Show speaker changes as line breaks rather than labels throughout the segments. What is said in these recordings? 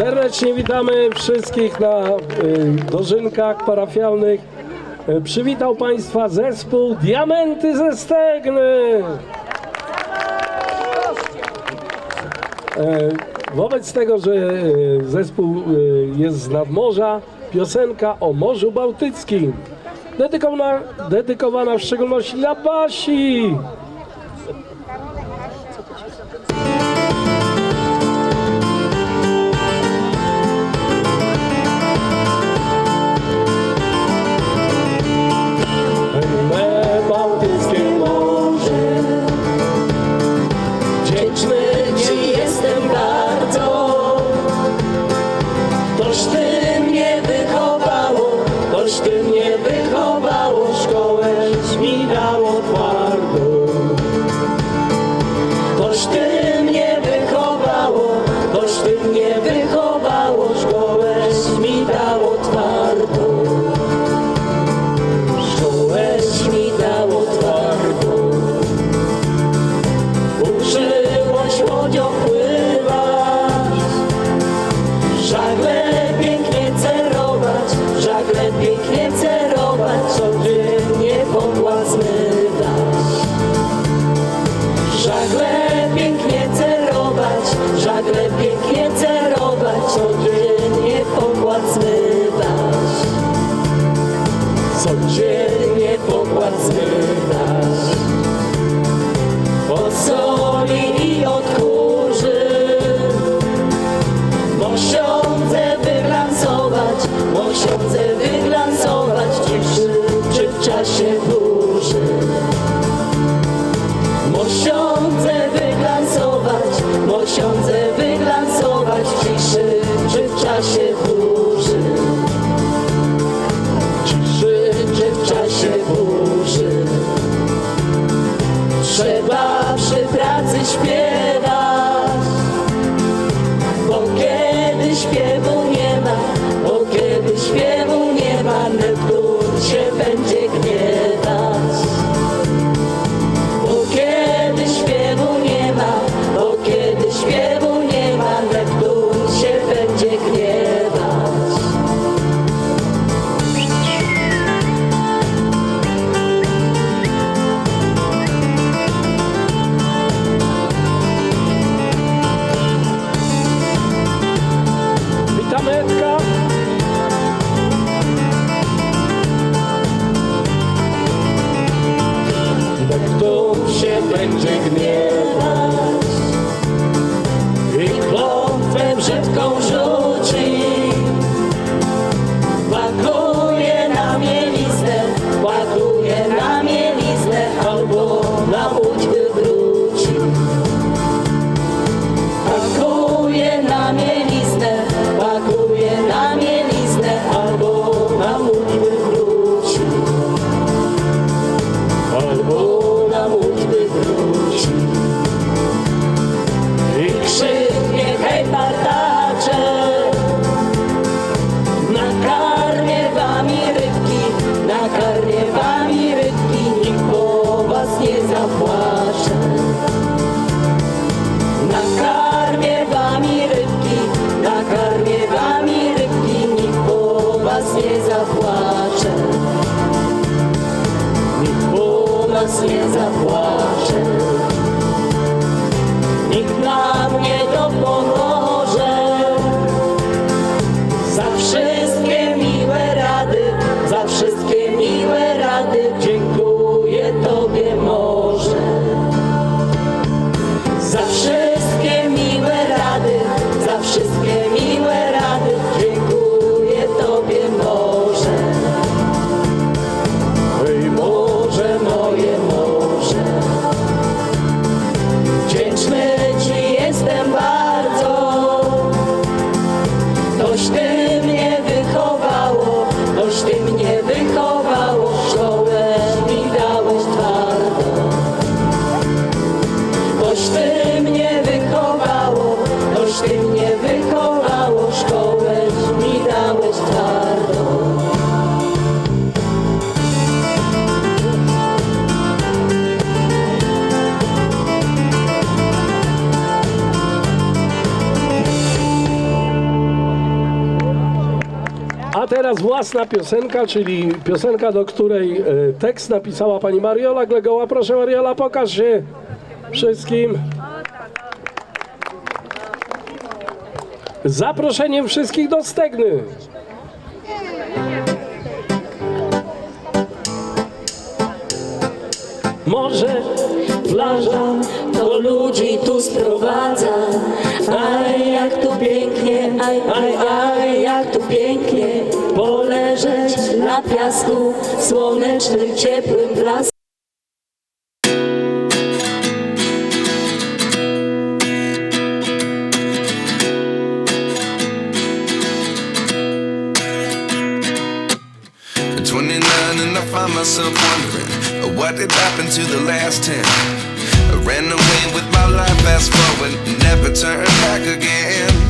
Serdecznie witamy wszystkich na y, dożynkach parafialnych. Y, przywitał Państwa zespół Diamenty ze Stegny. Y, wobec tego, że zespół jest z nadmorza, piosenka o Morzu Bałtyckim, dedykowana, dedykowana w szczególności dla Basi.
Amen. śpiew. it's. nas nie zapłacze. Nikt na mnie to.
Teraz własna piosenka, czyli piosenka, do której e, tekst napisała pani Mariola Glegoła. Proszę Mariola, pokaż się wszystkim. Zaproszeniem wszystkich do Stegny. Może
Plaża to ludzi tu sprowadza Aj, jak tu pięknie, aj, aj, aj, jak tu pięknie Poleżeć na piasku słonecznym, ciepłym blasku
At 29 and I find myself wondering uh, what did to the last 10. I ran away with my life, fast forward, never turn back again.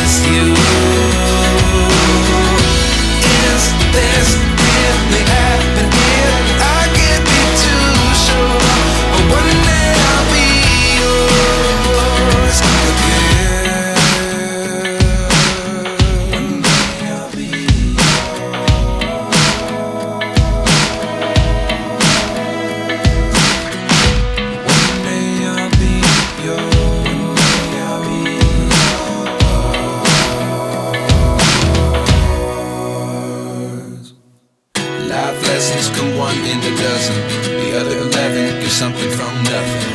come one in a dozen. The other eleven give something from nothing.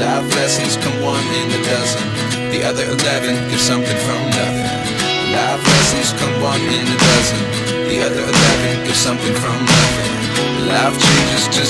Life lessons come one in a dozen. The other eleven give something from nothing. Life lessons come one in a dozen. The other eleven give something from nothing. Life changes just